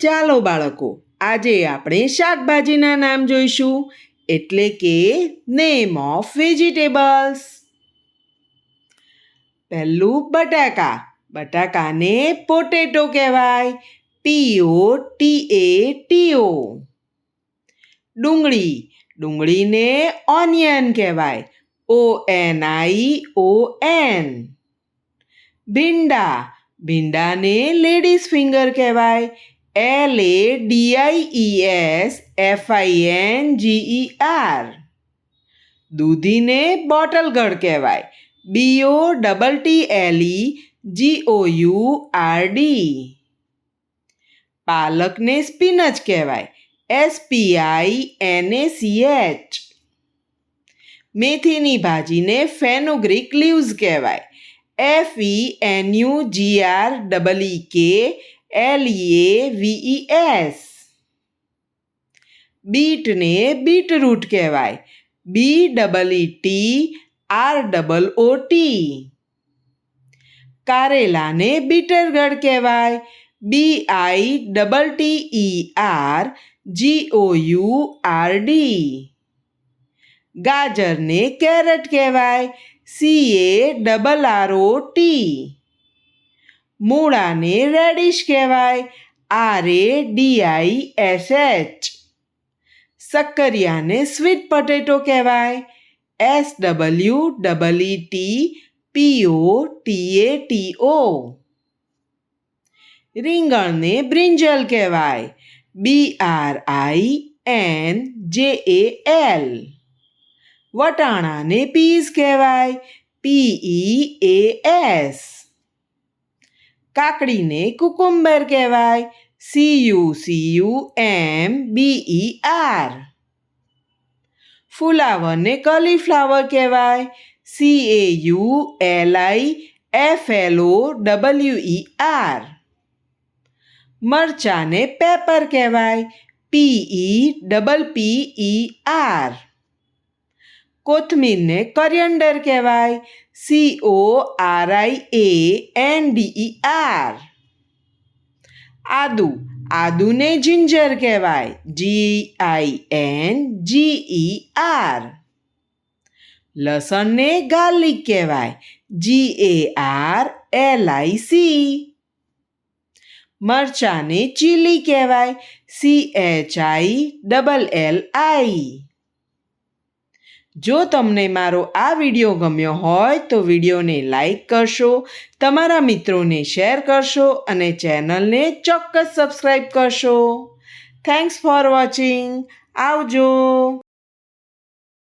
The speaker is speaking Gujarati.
ચાલો બાળકો, આજે આપણે શાકભાજીના નામ જોઈશું, એટલે કે નેમ ઓફ વેજીટેબલ્સ પહેલું બટાકા, બટાકાને પોટેટો કહેવાય પીઓ ટી એ ટીઓ ડુંગળી, ડુંગળીને ઓનિયન કહેવાય O N I O N ભીંડા, ભીંડાને લેડીઝ ફિંગર કહેવાય L A D I E S F I N G E દૂધીને bottle gourd કહેવાય. B O double T L E G O U R D પાલકને spinach કહેવાય. S P I N A C H મેથીની ભાજીને ફેનુગ્રીક લીવ્સ કહેવાય. F E N U G R double E K L E A V E બીટને બીટરૂટ કહેવાય. B double E T R double O T કારેલાને bitter gourd કહેવાય. B I double T E R G O U R D ગાજરને carrot કહેવાય. C A double R O T મૂળાને radish કહેવાય. R A D I S H સક્કરિયાને sweet potato કહેવાય. S W double E T P O T A T O રીંગણને brinjal કહેવાય. બી આર આઈ એન જે એ એલ વટાણાને પીસ કહેવાય. પી ઈ એ એસ કાકડીને કુકુંબર કહેવાય. C U C U M B E R ફુલાવરને cauliflower કહેવાય. C A U L I F L O W E R મરચાને pepper કહેવાય. પી ઈ ડબલ પી ઈ આર કોથમીરને કરિયન્ડર કહેવાય. C O R I A N D E R. આદુને ginger કહેવાય. G I N G E R લસણને garlic કહેવાય. G A R L I C મરચાને chilli કહેવાય. C H I double L I જો તમને મારો આ વીડિયો ગમ્યો હોય તો વિડીયોને લાઈક કરશો, તમારા મિત્રોને શેર કરશો અને ચેનલને ચોક્કસ સબસ્ક્રાઈબ કરશો. થેન્ક્સ ફોર વોચિંગ આવજો.